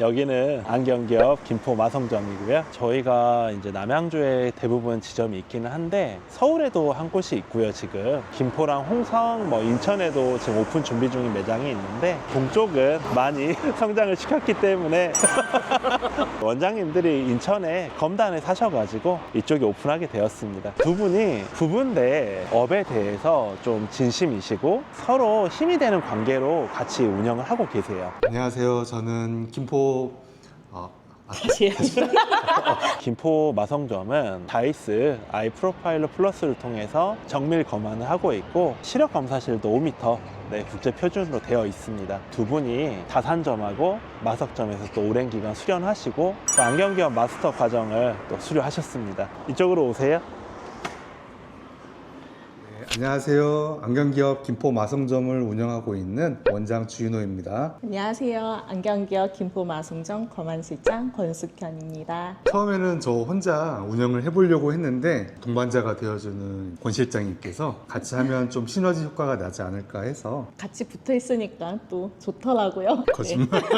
여기는 안경기업 김포 마성점이고요. 저희가 이제 남양주에 대부분 지점이 있기는 한데 서울에도 한 곳이 있고요. 지금 김포랑 홍성, 뭐 인천에도 지금 오픈 준비 중인 매장이 있는데 동쪽은 많이 성장을 시켰기 때문에 원장님들이 인천에 검단에 사셔가지고 이쪽에 오픈하게 되었습니다. 두 분이 부부인데 업에 대해서 좀 진심이시고 서로 힘이 되는 관계로 같이 운영을 하고 계세요. 안녕하세요. 저는 김포 어, 아, 다시 해야지. 김포 마성점은 다이스 아이 프로파일러 플러스를 통해서 정밀 검안을 하고 있고 시력 검사실도 5m 네, 국제 표준으로 되어 있습니다. 두 분이 다산점하고 마석점에서 또 오랜 기간 수련하시고 또 안경기업 마스터 과정을 또 수료하셨습니다. 이쪽으로 오세요. 네, 안녕하세요. 안경기업 김포 마성점을 운영하고 있는 원장 주인호입니다. 안녕하세요. 안경기업 김포마송정 검안실장 권숙현입니다. 처음에는 저 혼자 운영을 해보려고 했는데 동반자가 되어주는 권 실장님께서 같이 하면 좀 시너지 효과가 나지 않을까 해서 같이 붙어 있으니까 또 좋더라고요. 거짓말. 네.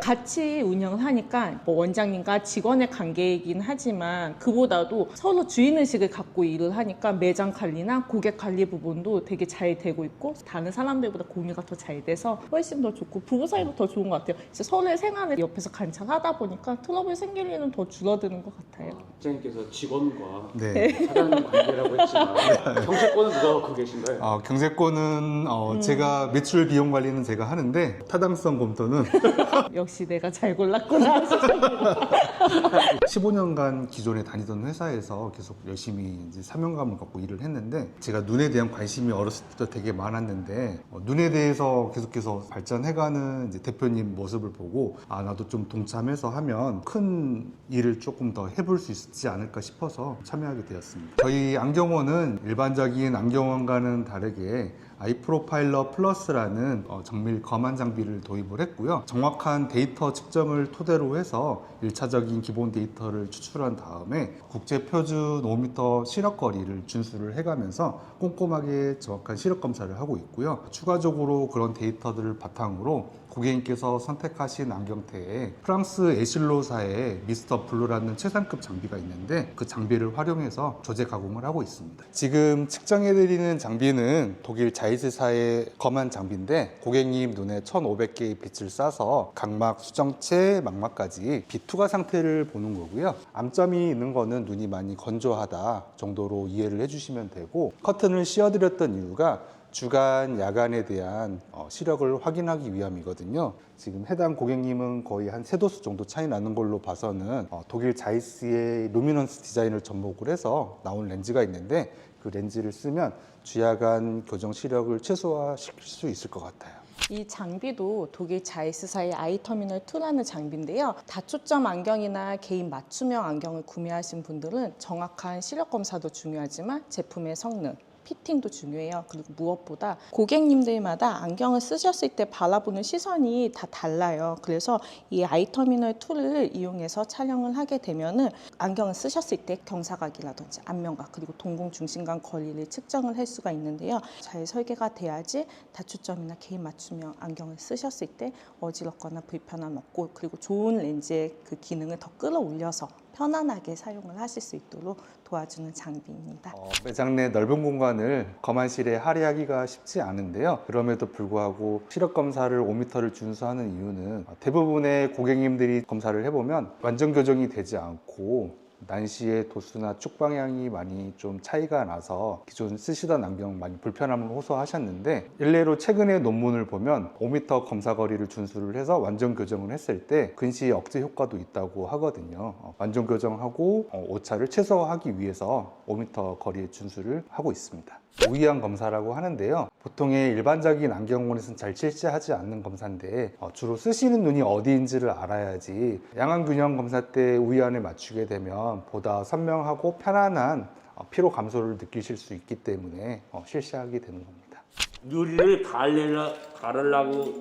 같이 운영을 하니까 뭐 원장님과 직원의 관계이긴 하지만 그보다도 서로 주인의식을 갖고 일을 하니까 매장 관리나 고객 관리 부분도 되게 잘 되고 있고 다른 사람들보다 공유가 더 잘 돼서 훨씬 더 좋고 부부 사이도 더 좋은 것 같아요. 이제 서로의 생활을 옆에서 관찰하다 보니까 트러블 생길 일은 더 줄어드는 것 같아요. 직장님께서 직원과 네. 사장 관계라고 했지만 경제권은 누가 갖고 계신가요? 어, 경제권은 어, 음. 제가 매출 비용 관리는 제가 하는데 타당성 검토는 역시 내가 잘 골랐구나. 15년간 기존에 다니던 회사에서 계속 열심히 이제 사명감을 갖고 일을 했는데 제가 눈에 대한 관심이 어렸을 때부터 되게 많았는데 어, 눈에 대해서 계속해서 발전해가는 대표님 모습을 보고 아 나도 좀 동참해서 하면 큰 일을 조금 더 해볼 수 있지 않을까 싶어서 참여하게 되었습니다. 저희 안경원은 일반적인 안경원과는 다르게 아이 프로파일러 플러스라는 어, 정밀 검안 장비를 도입을 했고요. 정확한 데이터 측정을 토대로 해서 1차적인 기본 데이터를 추출한 다음에 국제 표준 5m 시력 거리를 준수를 해가면서 꼼꼼하게 정확한 시력 검사를 하고 있고요. 추가적으로 그런 데이터들을 바탕으로 고객님께서 선택하신 안경테에 프랑스 에실로사의 미스터 블루라는 최상급 장비가 있는데 그 장비를 활용해서 조제 가공을 하고 있습니다. 지금 측정해드리는 장비는 독일 자이스사의 검한 장비인데 고객님 눈에 1500개의 빛을 쏴서 각막, 수정체, 망막까지 비투가 상태를 보는 거고요. 암점이 있는 거는 눈이 많이 건조하다 정도로 이해를 해주시면 되고 커튼을 씌워드렸던 이유가 주간, 야간에 대한 어, 시력을 확인하기 위함이거든요. 지금 해당 고객님은 거의 한 세 도수 정도 차이 나는 걸로 봐서는 어, 독일 자이스의 루미넌스 디자인을 접목을 해서 나온 렌즈가 있는데 그 렌즈를 쓰면 주야간 교정 시력을 최소화시킬 수 있을 것 같아요. 이 장비도 독일 자이스사의 아이터미널 2라는 장비인데요. 다초점 안경이나 개인 맞춤형 안경을 구매하신 분들은 정확한 시력 검사도 중요하지만 제품의 성능, 피팅도 중요해요. 그리고 무엇보다 고객님들마다 안경을 쓰셨을 때 바라보는 시선이 다 달라요. 그래서 이 아이터미널 2를 이용해서 촬영을 하게 되면은 안경을 쓰셨을 때 경사각이라든지 안면각 그리고 동공 중심간 거리를 측정을 할 수가 있는데요. 잘 설계가 돼야지 다초점이나 개인 맞춤형 안경을 쓰셨을 때 어지럽거나 불편함 없고 그리고 좋은 렌즈의 그 기능을 더 끌어올려서 편안하게 사용을 하실 수 있도록 도와주는 장비입니다. 어, 매장 내 넓은 공간을 검안실에 할애하기가 쉽지 않은데요. 그럼에도 불구하고 시력 검사를 5m를 준수하는 이유는 대부분의 고객님들이 검사를 해보면 완전 교정이 되지 않고 난시의 도수나 쪽 방향이 많이 좀 차이가 나서 기존 쓰시던 안경 많이 불편함을 호소하셨는데 일례로 최근의 논문을 보면 5m 검사 거리를 준수를 해서 완전 교정을 했을 때 근시 억제 효과도 있다고 하거든요. 어, 완전 교정하고 어, 오차를 최소화하기 위해서 5m 거리의 준수를 하고 있습니다. 우이한 검사라고 하는데요. 보통의 일반적인 안경원에서는 잘 실시하지 않는 검사인데 어, 주로 쓰시는 눈이 어디인지를 알아야지 양안 균형 검사 때 우이안을 맞추게 되면 보다 선명하고 편안한 어, 피로 감소를 느끼실 수 있기 때문에 어, 실시하게 되는 겁니다. 누리를 가르려, 가르려고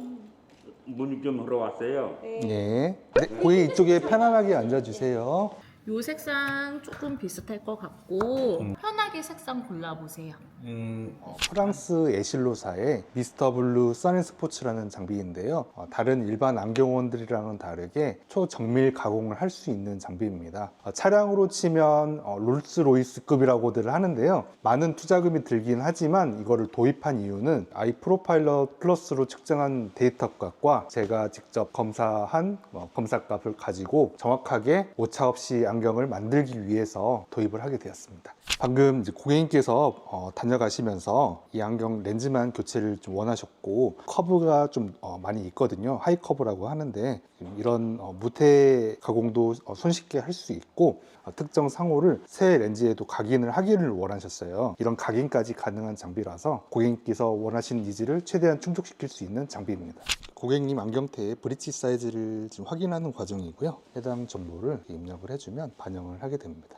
문의 좀 하러 왔어요. 네. 네, 고객 이쪽에 편안하게 앉아주세요. 요 색상 조금 비슷할 것 같고 음. 편하게 색상 골라보세요. 음, 어, 프랑스 에실로사의 미스터 블루 써니 스포츠라는 장비인데요. 어, 다른 일반 안경원들이랑은 다르게 초정밀 가공을 할 수 있는 장비입니다. 어, 차량으로 치면 어, 롤스로이스급이라고들 하는데요. 많은 투자금이 들긴 하지만 이거를 도입한 이유는 아이 프로파일러 플러스로 측정한 데이터 값과 제가 직접 검사한 어, 검사 값을 가지고 정확하게 오차 없이 안 경을 만들기 위해서 도입을 하게 되었습니다. 방금 고객님께서 어, 다녀가시면서 이 안경 렌즈만 교체를 좀 원하셨고 커브가 좀 어, 많이 있거든요. 하이 커브라고 하는데 이런 어, 무태 가공도 어, 손쉽게 할 수 있고 어, 특정 상호를 새 렌즈에도 각인을 하기를 원하셨어요. 이런 각인까지 가능한 장비라서 고객님께서 원하시는 니즈를 최대한 충족시킬 수 있는 장비입니다. 고객님 안경테의 브릿지 사이즈를 지금 확인하는 과정이고요. 해당 정보를 입력을 해주면 반영을 하게 됩니다.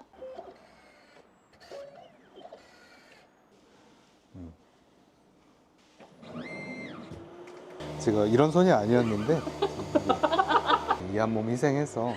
제가 이런 손이 아니었는데 이 한 몸 희생해서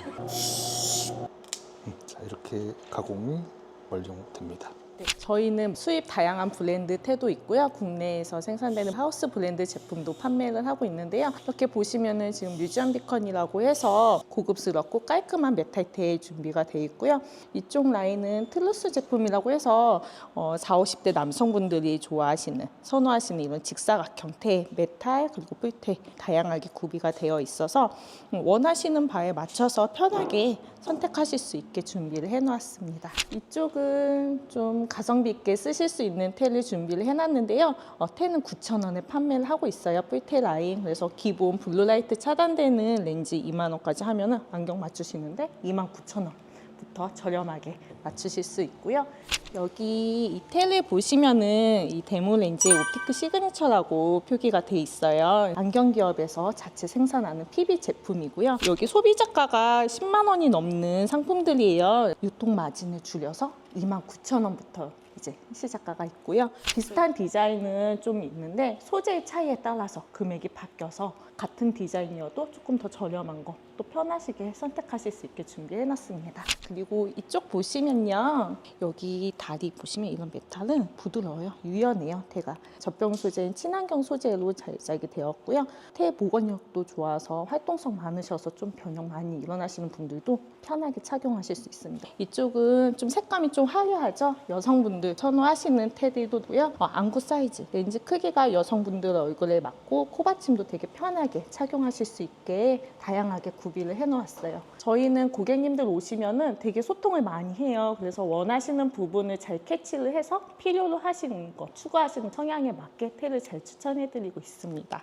음, 자 이렇게 가공이 완료됩니다. 네, 저희는 수입 다양한 브랜드 태도 있고요. 국내에서 생산되는 하우스 브랜드 제품도 판매를 하고 있는데요. 이렇게 보시면은 지금 뮤지엄 비컨이라고 해서 고급스럽고 깔끔한 메탈 테일 준비가 되어 있고요. 이쪽 라인은 틀루스 제품이라고 해서 어, 4, 50대 남성분들이 좋아하시는 선호하시는 이런 직사각형 테 메탈 그리고 뿔테 다양하게 구비가 되어 있어서 음, 원하시는 바에 맞춰서 편하게 선택하실 수 있게 준비를 해놓았습니다. 이쪽은 좀 가성비 있게 쓰실 수 있는 테를 준비를 해놨는데요. 어, 테는 9,000원에 판매를 하고 있어요. 뿔테 라인. 그래서 기본 블루라이트 차단되는 렌즈 2만 원까지 하면은 안경 맞추시는데 29,000원. 부터 저렴하게 맞추실 수 있고요. 여기 이 텔을 보시면은 이 데모 렌즈의 옵티크 시그니처라고 표기가 돼 있어요. 안경 기업에서 자체 생산하는 PB 제품이고요. 여기 소비자가가 10만 원이 넘는 상품들이에요. 유통 마진을 줄여서 29,000원부터 이제 시작가가 있고요. 비슷한 디자인은 좀 있는데 소재의 차이에 따라서 금액이 바뀌어서 같은 디자인이어도 조금 더 저렴한 거 또 편하시게 선택하실 수 있게 준비해 놨습니다. 그리고 이쪽 보시면요. 여기 다리 보시면 이런 메탈은 부드러워요. 유연해요. 태가 젖병 소재인 친환경 소재로 제작이 되었고요. 태 보건력도 좋아서 활동성 많으셔서 좀 변형 많이 일어나시는 분들도 편하게 착용하실 수 있습니다. 이쪽은 좀 색감이 좀 화려하죠. 여성분들 선호하시는 테들도고요. 어, 안구 사이즈, 렌즈 크기가 여성분들 얼굴에 맞고 코받침도 되게 편하게 착용하실 수 있게 다양하게 구비를 해놓았어요. 저희는 고객님들 오시면은 되게 소통을 많이 해요. 그래서 원하시는 부분을 잘 캐치를 해서 필요로 하시는 거, 추구하시는 성향에 맞게 테를 잘 추천해드리고 있습니다.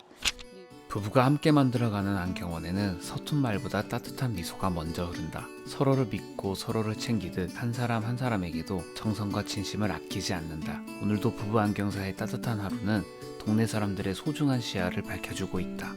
부부가 함께 만들어가는 안경원에는 서툰 말보다 따뜻한 미소가 먼저 흐른다. 서로를 믿고 서로를 챙기듯 한 사람 한 사람에게도 정성과 진심을 아끼지 않는다. 오늘도 부부 안경사의 따뜻한 하루는 동네 사람들의 소중한 시야를 밝혀주고 있다.